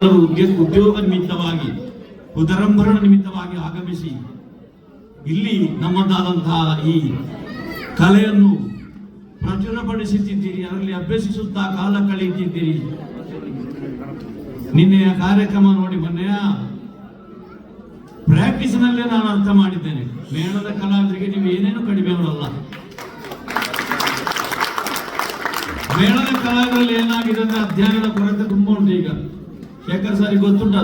ಉದ್ಯ- ಉದ್ಯೋಗ ನಿಮಿತ್ತವಾಗಿ ಉದರಂಭರಣ ನಿಮಿತ್ತವಾಗಿ ಆಗಮಿಸಿ, ಇಲ್ಲಿ ನಮ್ಮದಾದಂತಹ ಈ ಕಲೆಯನ್ನು ಪ್ರಚುರಪಡಿಸುತ್ತಿದ್ದೀರಿ ಅದರಲ್ಲಿ ಅಭ್ಯಸಿಸುತ್ತಾ ಕಾಲ ಕಳೆಯುತ್ತಿದ್ದೀರಿ. ನಿನ್ನೆಯ ಕಾರ್ಯಕ್ರಮ ನೋಡಿ ಮೊನ್ನೆಯ ಪ್ರಾಕ್ಟೀಸ್ ನಲ್ಲೇ ನಾನು ಅರ್ಥ ಮಾಡಿದ್ದೇನೆ. ಮೇಳದ ಕಲಾವಿದರಿಗೆ ನೀವು ಏನೇನು ಕಡಿಮೆ ಅವರಲ್ಲ. ಮೇಳದ ಕಲಾವಿದರಲ್ಲಿ ಏನಾಗಿದೆ ಅಂದ್ರೆ ಅಧ್ಯಯನದ ಕೊರತೆ ತುಂಬ ಶೇಖರ್ ಸರಿ ಗೊತ್ತುಂಟು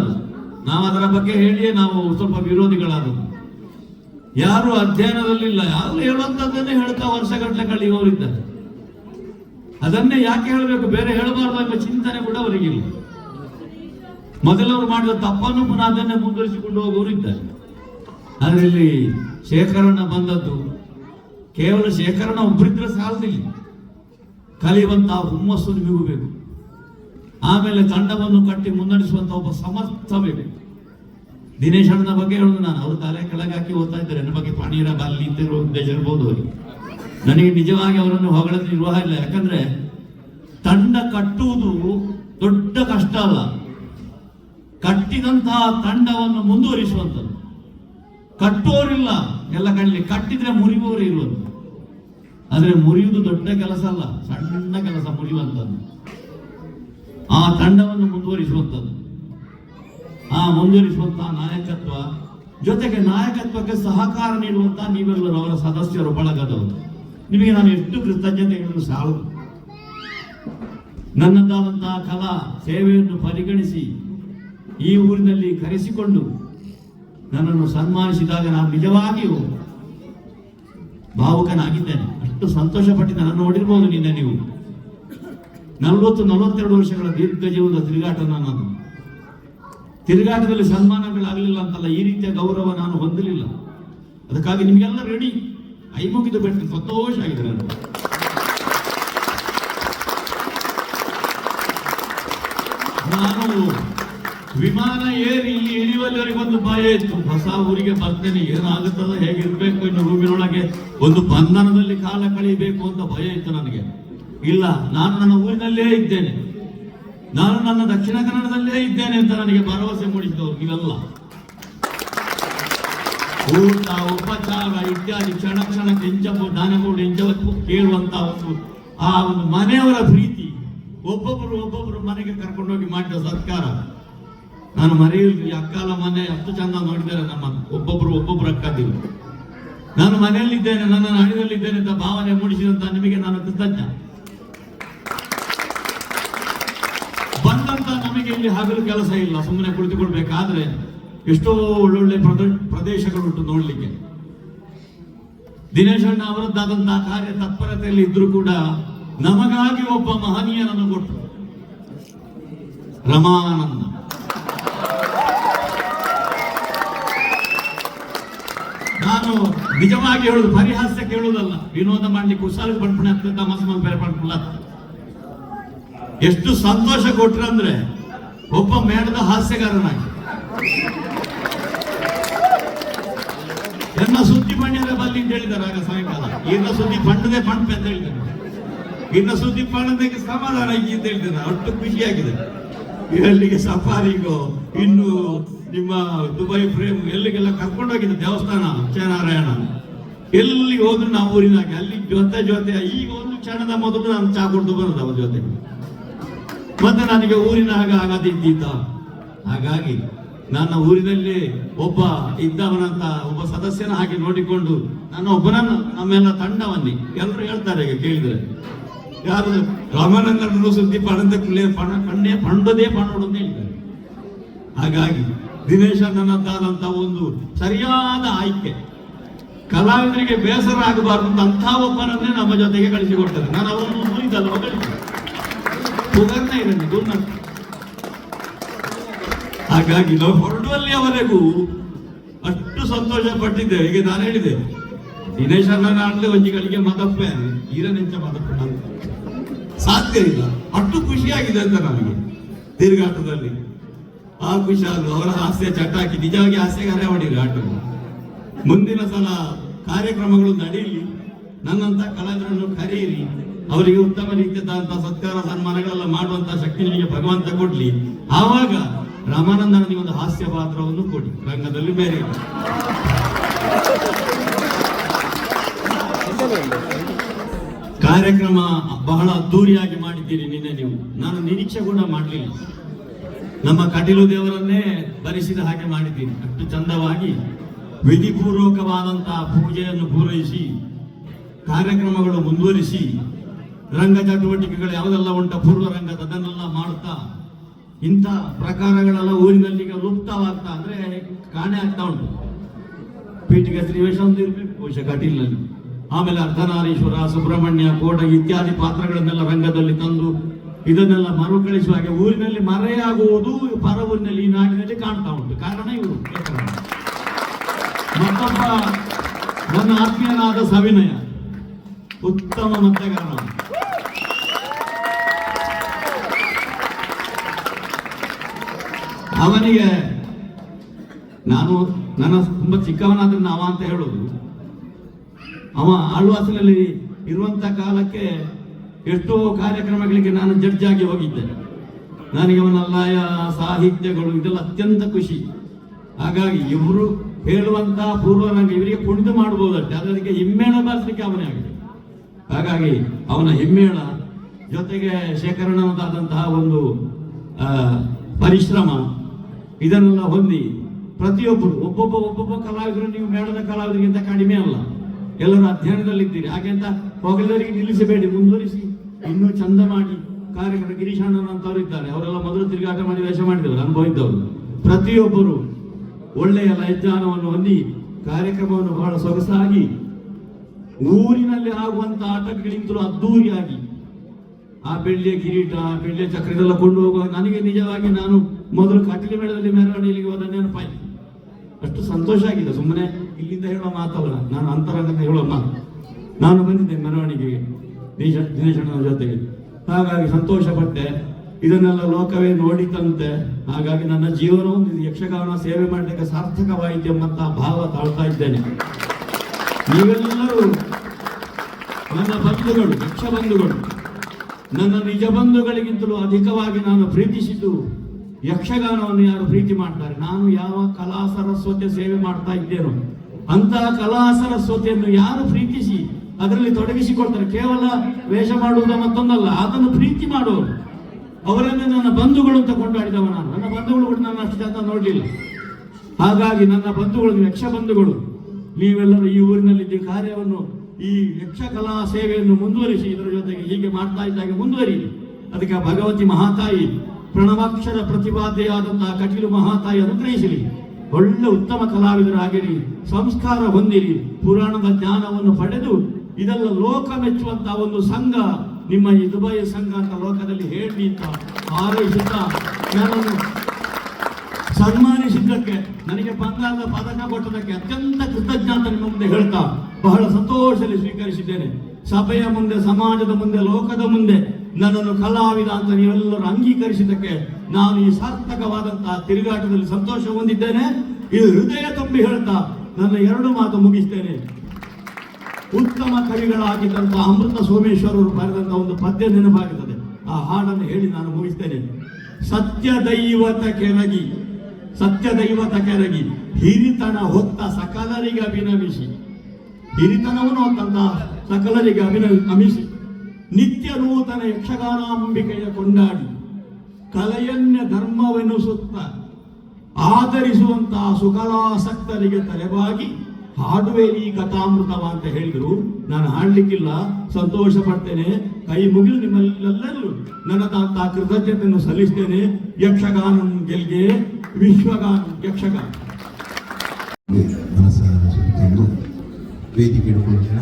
ನಾವು ಅದರ ಬಗ್ಗೆ ಹೇಳಿಯೇ ನಾವು ಸ್ವಲ್ಪ ವಿರೋಧಿಗಳಾದದ್ದು. ಯಾರು ಅಧ್ಯಯನದಲ್ಲಿಲ್ಲ. ಯಾರು ಹೇಳುವಂತದ್ದನ್ನೇ ಹೇಳ್ತಾ ವರ್ಷಗಟ್ಟಲೆ ಕಳೆಯುವವರಿದ್ದಾರೆ. ಅದನ್ನೇ ಯಾಕೆ ಹೇಳಬೇಕು? ಬೇರೆ ಹೇಳಬಾರ್ದು ಎಂಬ ಚಿಂತನೆ ಕೂಡ ಅವರಿಗಿಲ್ಲ. ಮೊದಲವರು ಮಾಡಿದ ತಪ್ಪನ್ನು ಪುನಃ ಅದನ್ನೇ ಮುಂದುವರಿಸಿಕೊಂಡು ಹೋಗುವವರು ಇದ್ದಾರೆ ಆದ್ರೆ ಶೇಖರಣ ಬಂದದ್ದು ಕೇವಲ ಶೇಖರಣ ಒಬ್ಬರಿದ್ರೆ ಸಾಲದಿಲ್ಲ. ಕಲಿಯುವಂತಹ ಹುಮ್ಮಸ್ಸು ನಿಮಗೂ ಬೇಕು. ಆಮೇಲೆ ತಂಡವನ್ನು ಕಟ್ಟಿ ಮುನ್ನಡೆಸುವಂತ ಒಬ್ಬ ಸಮರ್ಥ ಬೇಕು ದಿನೇಶ್ ಅಣ್ಣನ ಬಗ್ಗೆ ಹೇಳುದು ನಾನು. ಅವರು ತಲೆ ಕೆಳಗೆ ಹಾಕಿ ಓದ್ತಾ ಇದ್ದಾರೆ. ನನ್ನ ಬಗ್ಗೆ ಪಾಣೀರ ಬಾಲಿ ಇದ್ದಿರೋ ಉದ್ದೇಶ ನನಗೆ ನಿಜವಾಗಿ ಅವರನ್ನು ಹೊಗಳದ ನಿರ್ವಾಹ ಇಲ್ಲ. ಯಾಕಂದ್ರೆ ತಂಡ ಕಟ್ಟುವುದು ದೊಡ್ಡ ಕಷ್ಟ ಅಲ್ಲ. ಕಟ್ಟಿದಂತಹ ತಂಡವನ್ನು ಮುಂದುವರಿಸುವಂಥದ್ದು. ಕಟ್ಟುವವರಿಲ್ಲ ಎಲ್ಲ ಕಣ್ಣಲ್ಲಿ ಕಟ್ಟಿದ್ರೆ ಮುರಿಯುವವರು ಇರುವುದು ಆದ್ರೆ ಮುರಿಯುವುದು ದೊಡ್ಡ ಕೆಲಸ ಅಲ್ಲ. ಸಣ್ಣ ಕೆಲಸ ಮುರಿಯುವಂಥದ್ದು. ಆ ತಂಡವನ್ನು ಮುಂದುವರಿಸುವಂಥದ್ದು. ಆ ಮುಂದುವರಿಸುವಂತಹ ನಾಯಕತ್ವ, ಜೊತೆಗೆ ನಾಯಕತ್ವಕ್ಕೆ ಸಹಕಾರ ನೀಡುವಂತಹ ನೀವೆಲ್ಲರೂ ಅವರ ಸದಸ್ಯರು, ಬಳಗದವರು. ನಿಮಗೆ ನಾನು ಎಷ್ಟು ಕೃತಜ್ಞತೆಗಳನ್ನು ಸಾಲು. ನನ್ನದಾದಂತಹ ಕಲಾ ಸೇವೆಯನ್ನು ಪರಿಗಣಿಸಿ ಈ ಊರಿನಲ್ಲಿ ಕರೆಸಿಕೊಂಡು ನನ್ನನ್ನು ಸನ್ಮಾನಿಸಿದಾಗ ನಾನು ನಿಜವಾಗಿಯೂ ಭಾವುಕನಾಗಿದ್ದೇನೆ. ಅಷ್ಟು ಸಂತೋಷ ನನ್ನ ನಾನು ನೋಡಿರ್ಬೋದು ನಿನ್ನೆ ನೀವು. ನಲವತ್ತು, ನಲವತ್ತೆರಡು ವರ್ಷಗಳ ದೀರ್ಘ ಜೀವನದ ತಿರುಗಾಟ ನಾನು. ತಿರುಗಾಟದಲ್ಲಿ ಸನ್ಮಾನಗಳಾಗಲಿಲ್ಲ ಅಂತಲ್ಲ, ಈ ರೀತಿಯ ಗೌರವ ನಾನು ಹೊಂದಲಿಲ್ಲ. ಅದಕ್ಕಾಗಿ ನಿಮಗೆಲ್ಲ ರೆಡಿ ಐ ಮುಗಿದು ಬಿಟ್ಟು ಸಂತೋಷ ಆಗಿದೆ ನಾನು ನಾನು ವಿಮಾನ ಏರಿ ಇಲ್ಲಿ ಇಳಿಯುವಲ್ಲಿವರೆಗೆ ಒಂದು ಭಯ ಇತ್ತು. ಹೊಸ ಊರಿಗೆ ಬರ್ತೇನೆ. ಏನಾಗುತ್ತದ ಹೇಗಿರ್ಬೇಕು ಇನ್ನು ರೂಮಿನೊಳಗೆ ಒಂದು ಬಂಧನದಲ್ಲಿ ಕಾಲ ಕಳೀಬೇಕು ಅಂತ ಭಯ ಇತ್ತು ನನಗೆ. ಇಲ್ಲ, ನಾನು ನನ್ನ ಊರಿನಲ್ಲೇ ಇದ್ದೇನೆ. ನಾನು ನನ್ನ ದಕ್ಷಿಣ ಕನ್ನಡದಲ್ಲೇ ಇದ್ದೇನೆ ಅಂತ ನನಗೆ ಭರವಸೆ ಮೂಡಿಸಿದವರು ಇವೆಲ್ಲ ಊಟ, ಉಪಚಾರ, ಇತ್ಯಾದಿ ಕ್ಷಣ ಕ್ಷಣ ಕೆಂಚಪು ದಾನಗಳು ಎಂಜವತ್ತು ಕೇಳುವಂತ ಒಂದು ಆ ಒಂದು ಮನೆಯವರ ಪ್ರೀತಿ. ಒಬ್ಬೊಬ್ಬರು ಒಬ್ಬೊಬ್ಬರು ಮನೆಗೆ ಕರ್ಕೊಂಡೋಗಿ ಮಾಡಿದ ಸರ್ಕಾರ ನಾನು ಮರೆಯಲಿ ಅಕ್ಕಾಲ ಮನೆ ಅಷ್ಟು ಚಂದ ನೋಡಿದ್ದಾರೆ ನಮ್ಮ ಒಬ್ಬೊಬ್ರು ಒಬ್ಬೊಬ್ರು ಅಕ್ಕದಿರು. ನಾನು ಮನೆಯಲ್ಲಿದ್ದೇನೆ, ನನ್ನ ನಾಡಿನಲ್ಲಿದ್ದೇನೆ ಅಂತ ಭಾವನೆ ಮೂಡಿಸಿದಂತ ನಿಮಗೆ ನಾನು ಕೃತಜ್ಞ. ಇಲ್ಲಿ ಹಗಲು ಕೆಲಸ ಇಲ್ಲ ಸುಮ್ಮನೆ ಕುಳಿತುಕೊಳ್ಬೇಕಾದ್ರೆ ಎಷ್ಟೋ ಒಳ್ಳೊಳ್ಳೆ ಪ್ರದ- ಪ್ರದೇಶಗಳುಂಟು ನೋಡ್ಲಿಕ್ಕೆ. ದಿನೇಶ್ ಅಣ್ಣ ಅವರದ್ದಾದಂತಹ ಕಾರ್ಯ ತತ್ಪರತೆಯಲ್ಲಿ ಇದ್ರೂ ಕೂಡ ನಮಗಾಗಿ ಒಬ್ಬ ಮಹನೀಯನನ್ನು ಕೊಟ್ಟರು. ರಮಾನಂದ. ನಾನು ನಿಜವಾಗಿ ಹೇಳುದು, ಪರಿಹಾಸ್ಯ ಕೇಳುವುದಲ್ಲ. ವಿನೋದ ಮಾಡ್ಲಿಕ್ಕೆ ಹುಷಾರಿಗೆ ಬಂಡ್ಪಣೆ ಅಂತ ಮಾಸ ಬೇರೆ ಎಷ್ಟು ಸಂತೋಷ ಕೊಟ್ರಂದ್ರೆ ಒಬ್ಬ ಮೇಡದ ಹಾಸ್ಯಗಾರನಾಗಿ. ಎನ್ನ ಸುದ್ದಿ ಪಣ್ಯದ ಬಲ್ಲಿ ಅಂತ ಹೇಳಿದ್ದಾರೆ ಆಗ ಸಾಯಂಕಾಲ. ಇನ್ನ ಸುದ್ದಿ ಪಣ್ಣದೆ ಪಂಪೆ ಅಂತ ಹೇಳಿದ್ದಾರೆ ಇನ್ನ ಸುದ್ದಿ ಪಣ್ಣದಕ್ಕೆ ಸಮಾಧಾನ ಆಗಿ ಅಂತ ಹೇಳಿದ್ದಾರೆ ಅಷ್ಟು ಖುಷಿಯಾಗಿದೆ ಎಲ್ಲಿಗೆ ಸಫಾರಿಗೋ, ಇನ್ನು ನಿಮ್ಮ ದುಬೈ ಫ್ರೇಮ್ ಎಲ್ಲಿಗೆಲ್ಲ ಕರ್ಕೊಂಡೋಗಿದೆ ದೇವಸ್ಥಾನ ನಾರಾಯಣ ಎಲ್ಲಿ ಹೋದ್ರು ನಾವು ಊರಿನಾಗೆ. ಅಲ್ಲಿ ಜೊತೆ ಜೊತೆ, ಈಗ ಒಂದು ಕ್ಷಣದ ಮೊದಲು ನಾನು ಚಾ ಕೊಡ್ದು ಬರೋದು ಅವ್ರ ಜೊತೆ ಮತ್ತೆ ನನಗೆ ಊರಿನ ಹಾಗೆ ಆಗದಿದ್ದಿದ್ದ. ಹಾಗಾಗಿ ನನ್ನ ಊರಿನಲ್ಲಿ ಒಬ್ಬ ಇದ್ದವನಂತ ಒಬ್ಬ ಸದಸ್ಯನ ಹಾಗೆ ನೋಡಿಕೊಂಡು ನನ್ನ ಒಬ್ಬನನ್ನು, ನಮ್ಮೆಲ್ಲ ತಂಡವನ್ನಿ ಎಲ್ಲರೂ ಹೇಳ್ತಾರೆ ಈಗ ಕೇಳಿದ್ರೆ. ಯಾರು? ರಾಮಾನಂದನನ್ನು ಸುದ್ದಿ ಪಣದ ಕುಳ್ಳೆ ಪಣ, ಕಣ್ಣೆ ಪಂಡದೇ ಪಣೋಡು ಅಂತ ಹೇಳ್ತಾರೆ. ಹಾಗಾಗಿ ದಿನೇಶ ನನ್ನದಾದಂತ ಒಂದು ಸರಿಯಾದ ಆಯ್ಕೆ. ಕಲಾವಿದರಿಗೆ ಬೇಸರ ಆಗಬಾರ್ದು ಅಂತ ಅಂಥ ಒಬ್ಬನನ್ನೇ ನಮ್ಮ ಜೊತೆಗೆ ಕಳಿಸಿಕೊಡ್ತಾರೆ ನಾನು ಅವರನ್ನು ಮುರಿದಲ್ಲ ಸುಗರ್ಣ ಇರಲಿ ಗುಣ ಹಾಗಾಗಿ ನಾವು ಹೊರಡುವಲ್ಲಿಯವರೆಗೂ ಅಷ್ಟು ಸಂತೋಷ ಪಟ್ಟಿದ್ದೆ ಈಗ ನಾನು ಹೇಳಿದೆ, ದಿನೇಶ್ ಅಣ್ಣ ಒಂದು ಒಂಜಿಗಳಿಗೆ ಮದಪ್ಪೆ ಈರನೆಂಚ ಮದಪ್ಪೆ ಸಾಧ್ಯ ಇಲ್ಲ. ಅಷ್ಟು ಖುಷಿಯಾಗಿದೆ ಅಂತ ನನಗೆ ತಿರುಗಾಟದಲ್ಲಿ ಆ ಖುಷಿಯಾದ್ರು ಅವರ ಹಾಸ್ಯ ಚಟಾಕಿ, ನಿಜವಾಗಿ ಹಾಸ್ಯಗಾರ ಮಾಡಿದ್ರು ಆಟ ಮುಂದಿನ ಸಲ ಕಾರ್ಯಕ್ರಮಗಳು ನಡೆಯಲಿ ನನ್ನಂತ ಕಲಾವಿದರನ್ನು ಕರೆಯಿರಿ. ಅವರಿಗೆ ಉತ್ತಮ ರೀತಿಯಾದಂತಹ ಸತ್ಕಾರ, ಸನ್ಮಾನಗಳೆಲ್ಲ ಮಾಡುವಂತಹ ಶಕ್ತಿ ನಿಮಗೆ ಭಗವಂತ ಕೊಡ್ಲಿ. ಆವಾಗ ರಾಮಾನಂದನಿಗೆ ಒಂದು ಹಾಸ್ಯ ಪಾತ್ರವನ್ನು ಕೊಡಿ. ರಂಗದಲ್ಲಿ ಬೇರೆ ಕಾರ್ಯಕ್ರಮ ಬಹಳ ಅದ್ದೂರಿಯಾಗಿ ಮಾಡಿದ್ದೀರಿ ನಿನ್ನೆ ನೀವು. ನಾನು ನಿರೀಕ್ಷೆ ಕೂಡ ಮಾಡಲಿಲ್ಲ. ನಮ್ಮ ಕಟೀಲು ದೇವರನ್ನೇ ಭರಿಸಿದ ಹಾಗೆ ಮಾಡಿದ್ದೀನಿ. ಅಷ್ಟು ಚಂದವಾಗಿ ವಿಧಿಪೂರ್ವಕವಾದಂತಹ ಪೂಜೆಯನ್ನು ಪೂರೈಸಿ, ಕಾರ್ಯಕ್ರಮಗಳು ಮುಂದುವರಿಸಿ ರಂಗ ಚಟುವಟಿಕೆಗಳು ಯಾವುದೆಲ್ಲ ಉಂಟ, ಪೂರ್ವ ರಂಗದ ಅದನ್ನೆಲ್ಲ ಮಾಡುತ್ತಾ? ಇಂಥ ಪ್ರಕಾರಗಳೆಲ್ಲ ಊರಿನಲ್ಲಿ ಈಗ ಲುಪ್ತವಾಗ್ತಾ ಅಂದ್ರೆ ಕಾಣೆ ಆಗ್ತಾ ಉಂಟು. ಪೀಠಿಗೆ ಶ್ರೀವೇಶ ಒಂದು ಇರ್ಬೇಕು ಬಹುಶಃ ಆಮೇಲೆ ಅರ್ಧನಾರೀಶ್ವರ, ಸುಬ್ರಹ್ಮಣ್ಯ, ಕೋಟ ಇತ್ಯಾದಿ ಪಾತ್ರಗಳನ್ನೆಲ್ಲ ರಂಗದಲ್ಲಿ ತಂದು ಇದನ್ನೆಲ್ಲ ಮರುಕಳಿಸುವ ಹಾಗೆ ಊರಿನಲ್ಲಿ ಮರೆಯಾಗುವುದು ಪರ ಊರಿನಲ್ಲಿ ಈ ನಾಡಿನಲ್ಲಿ ಕಾಣ್ತಾ ಉಂಟು. ಕಾರಣ ಇವರು ಮತ್ತೊಬ್ಬ, ನನ್ನ ಆತ್ಮೀಯನಾದ ಸವಿನಯ. ಉತ್ತಮ ಮತಗಾರ ಅವನಿಗೆ ನಾನು, ನನ್ನ ತುಂಬ ಚಿಕ್ಕವನಾದ್ರೆ ಅವ ಅಂತ ಹೇಳೋದು. ಅವ ಆಳ್ವಾಸಿನಲ್ಲಿ ಇರುವಂತ ಕಾಲಕ್ಕೆ ಎಷ್ಟೋ ಕಾರ್ಯಕ್ರಮಗಳಿಗೆ ನಾನು ಜಡ್ಜ್ ಆಗಿ ಹೋಗಿದ್ದೆ. ನನಗೆ ಅವನ ಲಯ, ಸಾಹಿತ್ಯಗಳು ಇದೆಲ್ಲ ಅತ್ಯಂತ ಖುಷಿ. ಹಾಗಾಗಿ ಇವರು ಹೇಳುವಂತ ಪೂರ್ವರಂಗ ಇವರಿಗೆ ಕುಣಿದು ಮಾಡಬಹುದಷ್ಟೇ ಅದಕ್ಕೆ ಹಿಮ್ಮೇಳ ಬಾರಿಸಲಿಕ್ಕೆ ಅವನೇ ಆಗಿದೆ ಹಾಗಾಗಿ ಅವನ ಹಿಮ್ಮೇಳ ಜೊತೆಗೆ ಶೇಖರಣವಾದಂತಹ ಒಂದು ಪರಿಶ್ರಮ ಇದನ್ನೆಲ್ಲ ಹೊಂದಿ ಪ್ರತಿಯೊಬ್ಬರು, ಒಬ್ಬೊಬ್ಬ ಒಬ್ಬೊಬ್ಬ ಕಲಾವಿದರು, ನೀವು ಮೇಡದ ಕಲಾವಿದರಿಗಿಂತ ಕಡಿಮೆ ಅಲ್ಲ. ಎಲ್ಲರೂ ಅಧ್ಯಯನದಲ್ಲಿದ್ದೀರಿ. ಹಾಗೆ ಅಂತ ಹೋಗಲರಿಗೆ ನಿಲ್ಲಿಸಬೇಡಿ, ಮುಂದುವರಿಸಿ. ಇನ್ನೂ ಚಂದ ಮಾಡಿ ಕಾರ್ಯಕ್ರಮ ಗಿರೀಶಣ್ಣನ ಅಂತವ್ರು ಇದ್ದಾರೆ. ಅವರೆಲ್ಲ ಮೊದಲು ತಿರುಗಾಟ ಮಾಡಿ ವೇಷ ಮಾಡಿದವರು ಅನುಭವ ಇದ್ದವರು ಪ್ರತಿಯೊಬ್ಬರು ಒಳ್ಳೆಯ ಲಯಜ್ಞಾನವನ್ನು ಹೊಂದಿ ಕಾರ್ಯಕ್ರಮವನ್ನು ಬಹಳ ಸೊಗಸಾಗಿ ಊರಿನಲ್ಲಿ ಆಗುವಂತಹ ಆಟಗಳಿಂತಲೂ ಅದ್ದೂರಿಯಾಗಿ ಆ ಬೆಳ್ಳಿಯ ಕಿರೀಟ, ಆ ಬೆಳ್ಳಿಯ ಚಕ್ರದೆಲ್ಲ ಕೊಂಡು ಹೋಗುವಾಗ ನನಗೆ ನಿಜವಾಗಿ ನಾನು ಮೊದಲು ಕಟ್ಟಲಿ ಮೇಳದಲ್ಲಿ ಮೆರವಣಿಗೆಗೆ ಹೋದ ನೆನಪಾಯಿತು ಅಷ್ಟು ಸಂತೋಷ ಆಗಿದೆ. ಸುಮ್ಮನೆ ಇಲ್ಲಿಂದ ಹೇಳೋ ಮಾತಲ್ಲ, ನಾನು ಅಂತರಂಗದ ಹೇಳೋ ಮಾತು. ನಾನು ಬಂದಿದ್ದೆ ಮೆರವಣಿಗೆಗೆ ದೇಶ ದಿನೇಶಣ್ಣನ ಜೊತೆಗೆ. ಹಾಗಾಗಿ ಸಂತೋಷ ಪಟ್ಟೆ. ಇದನ್ನೆಲ್ಲ ಲೋಕವೇ ನೋಡಿತಂತೆ. ಹಾಗಾಗಿ ನನ್ನ ಜೀವನ ಒಂದು ಯಕ್ಷಗಾನ ಸೇವೆ ಮಾಡಲಿಕ್ಕೆ ಸಾರ್ಥಕವಾಯಿತು ಎಂಬಂತಹ ಭಾವ ತಾಳ್ತಾ ಇದ್ದೇನೆ. ನೀವೆಲ್ಲರೂ ನನ್ನ ಬಂಧುಗಳು, ಯಕ್ಷ ಬಂಧುಗಳು ನನ್ನ ನಿಜ ಬಂಧುಗಳಿಗಿಂತಲೂ ಅಧಿಕವಾಗಿ ನಾನು ಪ್ರೀತಿಸಿದ್ದು ಯಕ್ಷಗಾನವನ್ನು ಯಾರು ಪ್ರೀತಿ ಮಾಡ್ತಾರೆ? ನಾನು ಯಾವ ಕಲಾ ಸರಸ್ವತಿಯ ಸೇವೆ ಮಾಡ್ತಾ ಇದ್ದೇನೋ ಅಂತಹ ಕಲಾ ಸರಸ್ವತಿಯನ್ನು ಯಾರು ಪ್ರೀತಿಸಿ ಅದರಲ್ಲಿ ತೊಡಗಿಸಿಕೊಳ್ತಾರೆ? ಕೇವಲ ವೇಷ ಮಾಡುವುದು ಮತ್ತೊಂದಲ್ಲ, ಅದನ್ನು ಪ್ರೀತಿ ಮಾಡುವವರು. ಅವರನ್ನೇ ನನ್ನ ಬಂಧುಗಳು ಅಂತ ಕೊಂಡಾಡಿದವ ನಾನು. ನನ್ನ ಬಂಧುಗಳು ಕೂಡ ನಾನು ಅಷ್ಟು ಚಂದ ನೋಡಲಿಲ್ಲ. ಹಾಗಾಗಿ ನನ್ನ ಬಂಧುಗಳು ಯಕ್ಷ ಬಂಧುಗಳು, ನೀವೆಲ್ಲರೂ ಈ ಊರಿನಲ್ಲಿ ಈ ಕಾರ್ಯವನ್ನು ಈ ಯಕ್ಷ ಕಲಾ ಸೇವೆಯನ್ನು ಮುಂದುವರಿಸಿ ಇದರ ಜೊತೆಗೆ ಹೀಗೆ ಮಾಡ್ತಾ ಇದ್ದಾಗ ಮುಂದುವರಿ ಅದಕ್ಕೆ ಭಗವತಿ ಮಹಾತಾಯಿ ಪ್ರಣವಾಕ್ಷರ ಪ್ರತಿಪಾದೆಯಾದಂತಹ ಕಟೀಲು ಮಹಾತಾಯಿ ಅನುಗ್ರಹಿಸಲಿ. ಒಳ್ಳೆ ಉತ್ತಮ ಕಲಾವಿದರಾಗಿರಿ, ಸಂಸ್ಕಾರ ಹೊಂದಿರಿ, ಪುರಾಣದ ಜ್ಞಾನವನ್ನು ಪಡೆದು ಇದೆಲ್ಲ ಲೋಕ ಮೆಚ್ಚುವಂತಹ ಒಂದು ಸಂಘ, ನಿಮ್ಮ ಈ ದುಬೈ ಸಂಘ ಅಂತ ಲೋಕದಲ್ಲಿ ಹೇಳಿ ಅಂತ ಹಾರೈಸುತ್ತಾ ನನ್ನನ್ನು ಸನ್ಮಾನಿಸಿದ್ದಕ್ಕೆ ನನಗೆ ಬಂಗಾರದ ಪದಕ ಕೊಟ್ಟದಕ್ಕೆ ಅತ್ಯಂತ ಕೃತಜ್ಞತೆ ನಿಮ್ಮ ಮುಂದೆ ಹೇಳ್ತಾ ಬಹಳ ಸಂತೋಷದಲ್ಲಿ ಸ್ವೀಕರಿಸಿದ್ದೇನೆ. ಸಭೆಯ ಮುಂದೆ, ಸಮಾಜದ ಮುಂದೆ, ಲೋಕದ ಮುಂದೆ ನನ್ನನ್ನು ಕಲಾವಿದ ಅಂತ ನೀವೆಲ್ಲರೂ ಅಂಗೀಕರಿಸಿದ್ದಕ್ಕೆ ನಾನು ಈ ಸಾರ್ಥಕವಾದಂತಹ ತಿರುಗಾಟದಲ್ಲಿ ಸಂತೋಷ ಹೊಂದಿದ್ದೇನೆ. ಇದು ಹೃದಯ ತುಂಬಿ ಹೇಳ್ತಾ ನನ್ನ ಎರಡು ಮಾತು ಮುಗಿಸ್ತೇನೆ. ಉತ್ತಮ ಕವಿಗಳಾಗಿದ್ದಂಥ ಅಮೃತ ಸೋಮೇಶ್ವರರು ಬರೆದಂತ ಒಂದು ಪದ್ಯ ನೆನಪಾಗುತ್ತದೆ ಆ ಹಾಡನ್ನು ಹೇಳಿ ನಾನು ಮುಗಿಸ್ತೇನೆ. ಸತ್ಯ ದೈವತ ಕೆರಗಿ ಸತ್ಯ ದೈವತ ಕೆರಗಿ ಹಿರಿತನ ಹೊತ್ತ ಸಕಲರಿಗೆ ಅಭಿನಮಿಸಿ. ಹಿರಿತನವನ್ನು ಹೊತ್ತಂತ ಸಕಲರಿಗೆ ಅಭಿನಮಿಸಿ ನಿತ್ಯ ನೂತನ ಯಕ್ಷಗಾನಾಂಬಿಕೆಯ ಕೊಂಡಾಡಿ. ಕಲೆಯನ್ನ ಧರ್ಮವೆನಿಸುತ್ತ ಆಧರಿಸುವಂತಹ ಸುಕಲಾಸಕ್ತರಿಗೆ ತಲೆಬಾಗಿ ಹಾಡುವೆ ಈ ಕಥಾಮೃತವ ಅಂತ ಹೇಳಿದ್ರು. ನಾನು ಹಾಡ್ಲಿಕ್ಕಿಲ್ಲ ಸಂತೋಷ ಪಡ್ತೇನೆ ಕೈ ಮುಗಿದು ನಿಮ್ಮಲ್ಲೆಲ್ಲರೂ ನನ್ನ ತಾತ ಕೃತಜ್ಞತೆಯನ್ನು ಸಲ್ಲಿಸ್ತೇನೆ. ಯಕ್ಷಗಾನ ಗೆಲ್ಗೆ. ವಿಶ್ವಗಾನ, ಯಕ್ಷಗಾನ. ಮನಸ್ಸು ವೇದಿಕೆ ಹಿಡ್ಕೊಳ್ಳೋಣ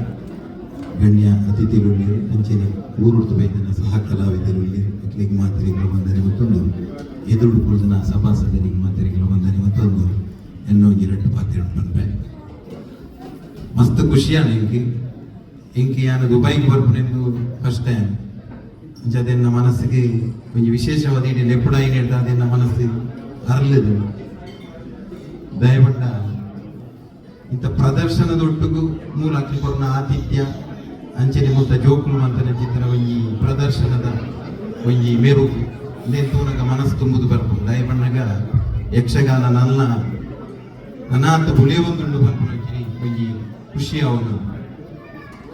ಗಣ್ಯ ಅತಿಥಿಗಳು ಅಂಚನೆ ಊರುಡ್ತು ಬೈದನ ಸಹ ಕಲಾವಿದರಲ್ಲಿ ಮಕ್ಕಳಿಗೆ ಮಾತರಿಗಳು ಬಂದರೆ ಮತ್ತೊಂದು. ಎದುರುಡ್ಕೊಳ್ಳೋದನ್ನ ಸಭಾಸದರಿಗೆ ಮಾತರಿಗಳು ಬಂದರೆ ಮತ್ತೊಂದು. ಎನ್ನೋ ಎರಡು ಪಾತ್ರ ಬಂದೆ ಮಸ್ತ್ ಖುಷಿಯಾನ ಇಂಕಿ ಇಂಕಿ ಯಾನು ದುಬೈಗೆ ಬರ್ಪನೆಂದು ಫಸ್ಟ್ ಟೈಮ್ ಅದನ್ನ ಮನಸ್ಸಿಗೆ ಕೊಂಚ ವಿಶೇಷವಾದ ಇಡೀ ಎಪ್ಪಡ ಏನು ಹೇಳ್ತಾ ಅದನ್ನ ಮನಸ್ಸಿಗೆ. ಅರಲಿದು ದಯವಿಟ್ಟ ಇಂಥ ಪ್ರದರ್ಶನದೊಟ್ಟಿಗೂ ಮೂಲ ಹಾಕಿಕೊರ್ನ ಆತಿಥ್ಯ ಅಂಚನೆ ಮುಂತ ಜೋಕುಲು ಮಂತನ ಚಿತ್ರ ಒಂಜಿ ಪ್ರದರ್ಶನದ ಒಂಜಿ ಮೇರು ಇಂದೆಂತೂನಗ ಮನಸ್ಸು ತುಂಬುದು ಬರ್ಬೋದು ದಯಬಣ್ಣಗ ಯಕ್ಷಗಾನ ನನ್ನ ನನ್ನಾತ ಉಳಿಯುವಂದುಂಡು ಬರ್ಬೋದು ಒಂಜಿ ಖುಷಿ ಅವನು.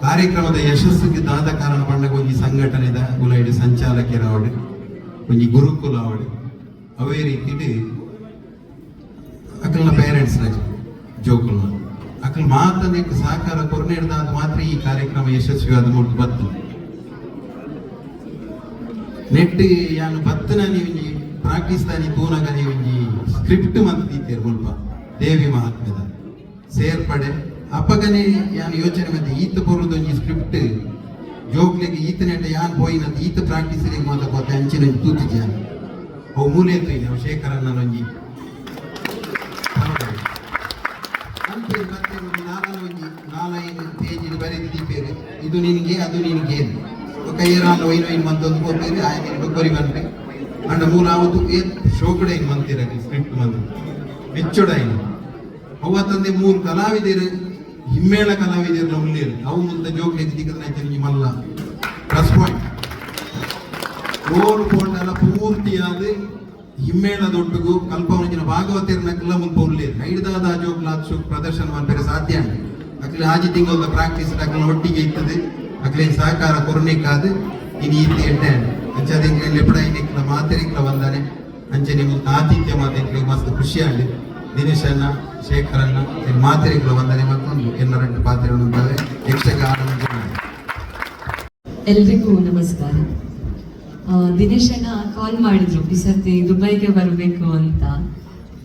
ಕಾರ್ಯಕ್ರಮದ ಯಶಸ್ಸಿಗೆ ದಾದ ಕಾರಣ ಪಂಡಗ ಒಂಜಿ ಸಂಘಟನೆದ ಉಲೈಡ್ ಸಂಚಾಲಕರಾವಡು ಒಂಜಿ ಗುರುಕುಲ ಅವಡು ಅವೇ ರೀತಿಡ್ ಅಕಲ್ನ ಪೇರೆಂಟ್ಸ್ ಜೋಕುಲ್ನ. ಅಕಲ್ ಮಾತನೆ ಸಹಕಾರ ಕೊರ್ನೇಡ್ದಾದ ಮಾತ್ರ ಈ ಕಾರ್ಯಕ್ರಮ ಯಶಸ್ವಿಯಾದ ಮುಟ್ಟು ಬತ್ತು ನೆಟ್ ಯಾನು ಬತ್ತನ ನೀವಿಂಜಿ ಪ್ರಾಕ್ಟೀಸ್ ದಾನಿ ತೂನಗ ನೀವಿಂಜಿ ಸ್ಕ್ರಿಪ್ಟ್ ಮಂತ್ ದೀತೇರು ಮುಲ್ಪ ದೇವಿ ಮಹಾತ್ಮ್ಯದ. ಸೇರ್ಪಡೆ, ಅಪಗನೆ ಯಾನು ಯೋಚನೆ ಮತ್ತೆ ಈತ ಬರುದು ಒಂಜಿ ಸ್ಕ್ರಿಪ್ಟ್. ಜೋಕ್ಲಿಗೆ ಈತ ನೆಟ್ಟ ಯಾನ್ ಪೋಯಿನಂತ ಈತ ಪ್ರಾಕ್ಟೀಸ್ ಮಾತ ಕೋತೆ ಅಂಚಿನ ತೂತು ಅವು ಶೇಖರನ್ನ ಒಂಜಿ ಅಂತೆ ಮತ್ತೆ ಒಂದು ನಾಲ್ಕು ಒಂಜಿ ನಾಲ್ಕೈದು ಪೇಜ್ ಬರೆದು ಇದು ಅದು ನಿನಗೆ ಕೈಯರಾನು ಒಯ್ನು ಒಯ್ನು ಮಂತೊಂದು ಕೊಡ್ತೇನೆ ಆಯ್ತು ಕೊರಿ ಬಂದ್ರೆ ಅಂಡ ಮೂಲ ಅವತ್ತು ಏನ್ ಸ್ಕ್ರಿಪ್ಟ್ ಏನು ಅವತ್ತಂದೆ ಮೂರು ಕಲಾವಿದರು ಹಿಮ್ಮೇಳ ಕಲಾವಿದರು ಉಳ್ಳೇರು ಅವು ಮುಂದೆ ಜೋಗ್ಲಿ ದಿಕ್ಕದ ಮಲ್ಲ. ಪ್ಲಸ್ ಪಾಯಿಂಟ್ ಓರು ಪೋಂಡಲ ಪೂರ್ತಿಯಾದ ಹಿಮ್ಮೇಳದೊಟ್ಟಿಗೂ ಕಲ್ಪವನಿನ ಭಾಗವತಿರ್ನಕ್ಕೆಲ್ಲ ಮುಲ್ಪ ಉಳ್ಳೇರು ಐಡ್ದಾದ ಜೋಗ್ಲ ಹಚ್ಚು ಪ್ರದರ್ಶನ ಮಾಡ್ತಾರೆ ಸಾಧ್ಯ ಅಕ್ಲೆ ಆಜಿ ತಿಂಗಳ ಪ್ರಾಕ್ಟೀಸ್ ಅಕ್ಲ ಒಟ್ಟಿಗೆ ಇರ್ತದೆ. ಅಕ್ಲೆ ಸಹಕಾರ ಕೊರ್ನಿಕ್ಕಾದ ಇನ್ನು ಈತಿ ಎಡ್ಡೆ ಅಂಚೆ ಲೆಪಡ ಇನ್ನಿಕ್ಲ ಮಾತರಿಕ್ಲ ಬಂದಾನೆ. ಅಂಚೆ ನಿಮ್ಗೆ ಆತಿಥ್ಯ ಮಸ್ತ್ ಖುಷಿ ಆಗಿ ದಿನೇಶ್ ಅಣ್ಣ ಶೇಖರಣ್ಣ ಮಾತರಿಕ್ಲ ಬಂದಾನೆ ಮತ್ತೊಂದು ಎಲ್ಲರಂಟು ಪಾತ್ರೆಗಳು ಅಂತವೆ ಯಕ್ಷಗಾನ ಎಲ್ರಿಗೂ ನಮಸ್ಕಾರ. ದಿನೇಶ್ ಅಣ್ಣ ಕಾಲ್ ಮಾಡಿದ್ರು ಈ ಸರ್ತಿ ದುಬೈಗೆ ಬರಬೇಕು ಅಂತ.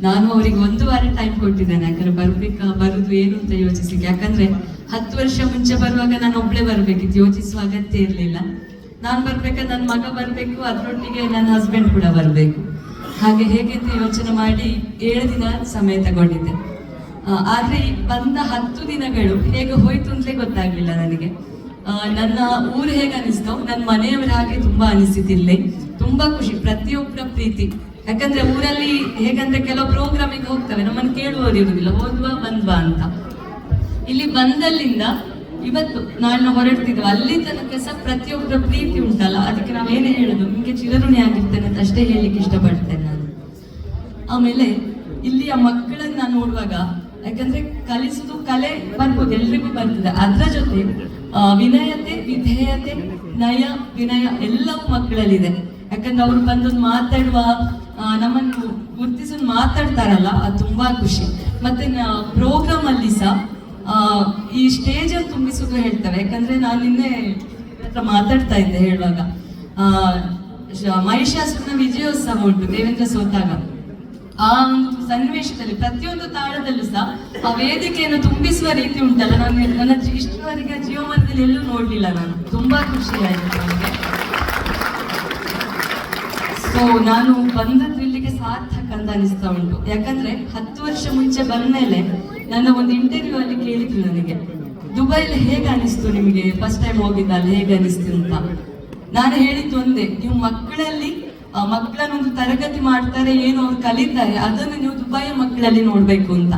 ನಾನು ಅವರಿಗೆ ಒಂದು ವಾರ ಟೈಮ್ ಕೊಟ್ಟಿದ್ದೇನೆ, ಯಾಕಂದ್ರೆ ಬರ್ಬೇಕಾ, ಬರುದು ಏನು ಅಂತ ಯೋಚಿಸ್ಲಿಕ್ಕೆ. ಯಾಕಂದ್ರೆ ಹತ್ತು ವರ್ಷ ಮುಂಚೆ ಬರುವಾಗ ನಾನು ಒಬ್ಳೆ ಬರ್ಬೇಕಿತ್ತು, ಯೋಚಿಸುವ ಅಗತ್ಯ ಇರಲಿಲ್ಲ. ನಾನು ಬರ್ಬೇಕಾದ್ರೆ ನನ್ನ ಮಗ ಬರಬೇಕು, ಅದರೊಟ್ಟಿಗೆ ನನ್ನ ಹಸ್ಬೆಂಡ್ ಕೂಡ ಬರಬೇಕು. ಹಾಗೆ ಹೇಗೆ ಅಂತ ಯೋಚನೆ ಮಾಡಿ ಏಳು ದಿನ ಸಮಯ ತಗೊಂಡಿದ್ದೆ. ಆದರೆ ಬಂದ ಹತ್ತು ದಿನಗಳು ಹೇಗೆ ಹೋಯ್ತು ಅಂತಲೇ ಗೊತ್ತಾಗ್ಲಿಲ್ಲ ನನಗೆ. ನನ್ನ ಊರು ಹೇಗೆ ಅನಿಸ್ತೋ ನನ್ನ ಮನೆಯವರ ಹಾಗೆ ತುಂಬಾ ಅನಿಸಿತಿಲ್ಲಿ ತುಂಬಾ ಖುಷಿ ಪ್ರತಿಯೊಬ್ಬರ ಪ್ರೀತಿ. ಯಾಕಂದ್ರೆ ಊರಲ್ಲಿ ಹೇಗಂದ್ರೆ ಕೆಲವು ಪ್ರೋಗ್ರಾಮಿಗೆ ಹೋಗ್ತವೆ, ನಮ್ಮನ್ನು ಕೇಳುವವರು ಇರುವುದಿಲ್ಲ. ಹೋದ್ವಾ ಬಂದ್ವಾ ಅಂತ. ಇಲ್ಲಿ ಬಂದಲ್ಲಿಂದ ಇವತ್ತು ನಾನು ಹೊರಡ್ತಿದ್ವಿ ಅಲ್ಲಿ ತನಕ ಸಹ ಪ್ರತಿಯೊಬ್ಬರ ಪ್ರೀತಿ ಉಂಟಲ್ಲ? ಅದಕ್ಕೆ ನಾವೇನೇ ಹೇಳೋದು? ನಿಮಗೆ ಚಿರಋಣಿ ಆಗಿರ್ತೇನೆ ಅಂತ ಅಷ್ಟೇ ಹೇಳಲಿಕ್ಕೆ ಇಷ್ಟಪಡ್ತೇನೆ ನಾನು. ಆಮೇಲೆ ಇಲ್ಲಿಯ ಮಕ್ಕಳನ್ನ ನೋಡುವಾಗ, ಯಾಕಂದ್ರೆ ಕಲಿಸುದು ಕಲೆ ಬರ್ಬೋದು, ಎಲ್ರಿಗೂ ಬರ್ತದೆ. ಅದರ ಜೊತೆ ವಿನಯತೆ, ವಿಧೇಯತೆ, ನಯ, ವಿನಯ ಎಲ್ಲವೂ ಮಕ್ಕಳಲ್ಲಿದೆ. ಯಾಕಂದ್ರೆ ಅವ್ರು ಬಂದು ಮಾತಾಡುವ ನಮ್ಮನ್ನು ಗುರುತಿಸಿ ಮಾತಾಡ್ತಾರಲ್ಲ, ಅದು ತುಂಬಾ ಖುಷಿ. ಮತ್ತೆ ಪ್ರೋಗ್ರಾಮ್ ಅಲ್ಲಿ ಸಹ ಈ ಸ್ಟೇಜ್ ಅಲ್ಲಿ ತುಂಬಿಸೋದು ಹೇಳ್ತಾರೆ. ಯಾಕಂದ್ರೆ ನಾನು ನಿನ್ನೆ ಹತ್ರ ಮಾತಾಡ್ತಾ ಇದ್ದೆ ಹೇಳುವಾಗ. ಮಹಿಷಾಸುರನ ವಿಜಯೋತ್ಸವ ಉಂಟು, ದೇವೇಂದ್ರ ಸೋತಾಗ. ಆ ಒಂದು ಸನ್ನಿವೇಶದಲ್ಲಿ, ಪ್ರತಿಯೊಂದು ತಾಳದಲ್ಲೂ ಸಹ ಆ ವೇದಿಕೆಯನ್ನು ತುಂಬಿಸುವ ರೀತಿ ಉಂಟಲ್ಲ? ನಾನು ನನ್ನ ಇಷ್ಟವರೆಗೆ ಜೀವಮಾನದಲ್ಲಿ ಎಲ್ಲೂ ನೋಡ್ಲಿಲ್ಲ ನಾನು. ತುಂಬಾ ಖುಷಿ ಆಯ್ತು ನನಗೆ ಸೊ ನಾನು ಬಂದದ್ದು ಇಲ್ಲಿಗೆ ಸಾರ್ಥಕ ಅಂತ ಅನಿಸ್ತಾ ಉಂಟು. ಯಾಕಂದ್ರೆ ಹತ್ತು ವರ್ಷ ಮುಂಚೆ ಬಂದ್ಮೇಲೆ ನನ್ನ ಒಂದು ಇಂಟರ್ವ್ಯೂ ಅಲ್ಲಿ ಕೇಳಿದ್ರು ನನಗೆ. ದುಬೈಲಿ ಹೇಗೆ ಅನಿಸ್ತು ನಿಮಗೆ? ಫಸ್ಟ್ ಟೈಮ್ ಹೋಗಿದ್ದಲ್ಲ ಹೇಗೆ ಅನಿಸ್ತು ಅಂತ. ನಾನು ಹೇಳಿದ್ದು ಒಂದೇ ನೀವು ಮಕ್ಕಳಲ್ಲಿ ಮಕ್ಕಳನ್ನೊಂದು ತರಗತಿ ಮಾಡ್ತಾರೆ, ಏನು ಅವ್ರು ಕಲಿತಾರೆ, ಅದನ್ನು ನೀವು ದುಬೈಯ ಮಕ್ಕಳಲ್ಲಿ ನೋಡ್ಬೇಕು ಅಂತ.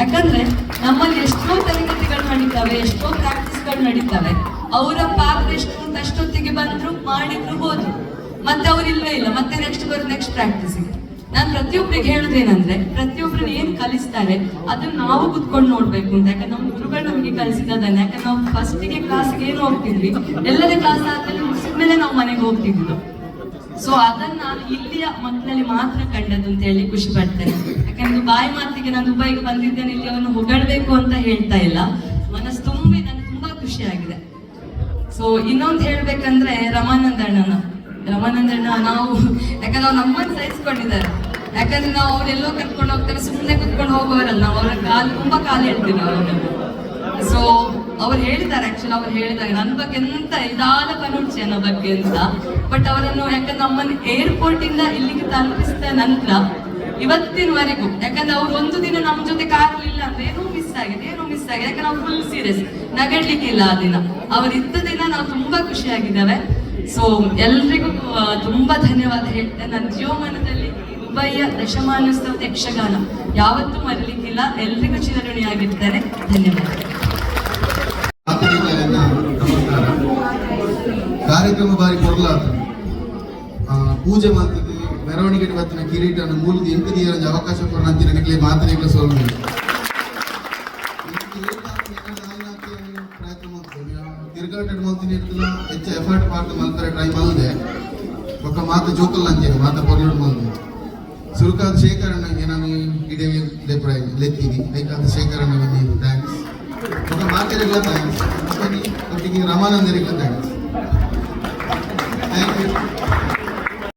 ಯಾಕಂದ್ರೆ ನಮ್ಮಲ್ಲಿ ಎಷ್ಟೋ ತರಗತಿಗಳು ನಡೀತವೆ, ಎಷ್ಟೋ ಪ್ರಾಕ್ಟೀಸ್ಗಳು ನಡೀತವೆ. ಅವರ ಪಾತ್ರ ಎಷ್ಟು ಅಂತ ಅಷ್ಟೊತ್ತಿಗೆ ಬಂದ್ರು ಮಾಡಿದ್ರು ಹೋದ್ರು. ಮತ್ತೆ ಅವ್ರು ಇಲ್ವೇ ಇಲ್ಲ, ಮತ್ತೆ ನೆಕ್ಸ್ಟ್ ಬರೋ ನೆಕ್ಸ್ಟ್ ಪ್ರಾಕ್ಟೀಸಿಗೆ ನಾನು ಪ್ರತಿಯೊಬ್ಬರಿಗೆ ಹೇಳುದೇನಂದ್ರೆ ಪ್ರತಿಯೊಬ್ಬರನ್ನ ಏನ್ ಕಲಿಸ್ತಾರೆ, ಅದನ್ನ ನಾವು ಕುತ್ಕೊಂಡು ನೋಡ್ಬೇಕು ಅಂತ. ಯಾಕಂದ್ರೆ ನಮ್ಮ ಗುರುಗಳು ನಮಗೆ ಕಲಿಸಿದ್ದನ್ನ ಯಾಕಂದ್ರೆ ನಾವು ಫಸ್ಟಿಗೆ ಕ್ಲಾಸ್ಗೆ ಏನು ಹೋಗ್ತಿದ್ವಿ? ಎಲ್ಲರೇ ಕ್ಲಾಸ್ ಆದ್ಮೇಲೆ ಮುಗಿಸಿದ್ಮೇಲೆ ನಾವು ಮನೆಗೆ ಹೋಗ್ತಿದ್ವಿ ಸೊ ಅದನ್ನ ನಾನು ಇಲ್ಲಿಯ ಮಕ್ಕಳಲ್ಲಿ ಮಾತ್ರ ಕಂಡದ್ದು ಅಂತ ಹೇಳಿ ಖುಷಿ ಪಡ್ತೇನೆ. ಯಾಕಂದ್ರೆ ಬಾಯಿ ಮಾತಿಗೆ ನಾನು ದುಬೈಗೆ ಬಂದಿದ್ದೇನೆ, ಇಲ್ಲಿ ಅವನು ಹೊಗಾಡ್ಬೇಕು ಅಂತ ಹೇಳ್ತಾ ಇಲ್ಲ. ಮನಸ್ಸು ತುಂಬಿ ನನಗೆ ತುಂಬಾ ಖುಷಿ ಆಗಿದೆ. ಸೊ ಇನ್ನೊಂದು ಹೇಳ್ಬೇಕಂದ್ರೆ ರಮಾನಂದ ಅಣ್ಣನ ರಮಾನಂದ ಅಣ್ಣ ನಾವು ಯಾಕಂದ್ರೆ ಅವ್ರು ನಮ್ಮನ್ನು ಸಹಿಸ್ಕೊಂಡಿದ್ದಾರೆ. ಯಾಕಂದ್ರೆ ನಾವು ಅವ್ರೆಲ್ಲೋ ಕರ್ಕೊಂಡು ಹೋಗ್ತೇವೆ ಸುಮ್ಮನೆ ಕುತ್ಕೊಂಡು ಹೋಗೋರಲ್ಲ, ನಾವು ಅವ್ರ ಕಾಲು ತುಂಬಾ ಕಾಲು ಹೇಳ್ತೀವಿ ಅವ್ರನ್ನ. ಸೊ ಅವ್ರು ಹೇಳಿದ್ದಾರೆ ಆಕ್ಚುಲಿ ಅವ್ರು ಹೇಳಿದ್ದಾರೆ. ನನ್ನ ಬಗ್ಗೆ ಎಂತ ಇದಾದ ಕನುಡ್ಚಿ ಅನ್ನೋ ಬಗ್ಗೆ ಅಂತ ಬಟ್ ಅವರನ್ನು ಯಾಕಂದ್ರೆ ನಮ್ಮನ್ನ ಏರ್ಪೋರ್ಟ್ ಇಂದ ಇಲ್ಲಿಗೆ ತಲುಪಿಸಿದ ನಂತರ ಇವತ್ತಿನವರೆಗೂ, ಯಾಕಂದ್ರೆ ಅವ್ರು ಒಂದು ದಿನ ನಮ್ಮ ಜೊತೆ ಕಾರು ಇಲ್ಲ ಅಂದ್ರೆ ಏನೋ ಮಿಸ್ ಆಗಿದೆ, ಏನೋ ಮಿಸ್ ಆಗಿದೆ. ಯಾಕಂದ್ರೆ ನಾವು ಫುಲ್ ಸೀರಿಯಸ್ ನಗಡ್ಲಿಕ್ಕೆ ಇಲ್ಲ ಆ ದಿನ. ಅವ್ರು ಇದ್ದ ದಿನ ನಾವು ತುಂಬಾ ಖುಷಿಯಾಗಿದ್ದಾವೆ. ಸೊ ಎಲ್ರಿಗೂ ತುಂಬಾ ಧನ್ಯವಾದ ಹೇಳ್ತೇನೆ. ನನ್ನ ಜೀವಮಾನದಲ್ಲಿ ಈ ದುಬೈಯ ದಶಮಾನೋತ್ಸವದ ಯಕ್ಷಗಾನ ಯಾವತ್ತೂ ಮರಲಿಕ್ಕಿಲ್ಲ. ಎಲ್ರಿಗೂ ಚಿರಋಣಿಯಾಗಿರ್ತಾರೆ ಧನ್ಯವಾದ. ಕಾರ್ಯಕ್ರಮಬಾರಿ ಕೊಡಲಾಗ್ತದೆ ಪೂಜೆ ಮಾಡ್ತದೆ ಮೆರವಣಿಗೆ ಬತ್ತಿನ ಕಿರೀಟನ ಮೂಲದ ಎಂಟು ಏರಂಜು ಅವಕಾಶ ಕೊಡೋಣ ಅಂತ ನನಗೆ ಮಾತನಾಡಲು ಸೊಲ್ಲು ತಿರುಗಾಟದ ಮಂತಿನ ಹೆಚ್ಚು ಎಫರ್ಟ್ ಮಾಡ್ತು ಮಲ್ತಾರೆ ಟ್ರೈ ಮಾಡಿದೆ ಒಕ್ಕ ಮಾತು ಜೋಕಲ್ ಅಂಜೇನು ಮಾತು ಪೊರ್ಲುಡು ಮಂದು ಸುರುಕಾದ ಶೇಖರಣ್ಣಗೆ ನಾನು ಇಡೀ ಲೆಪ್ರಾಯ್ ಲೆತ್ತಿನಿ ಬೇಕಾದ ಶೇಖರಣ್ಣಗೆ ಥ್ಯಾಂಕ್ಸ್ ಒಕ್ಕ ಮಾತೆಲ್ಲ ಥ್ಯಾಂಕ್ಸ್ ಒಟ್ಟಿಗೆ ರಮಾನಂದರಿಗೂ ಥ್ಯಾಂಕ್ಸ್ Thank.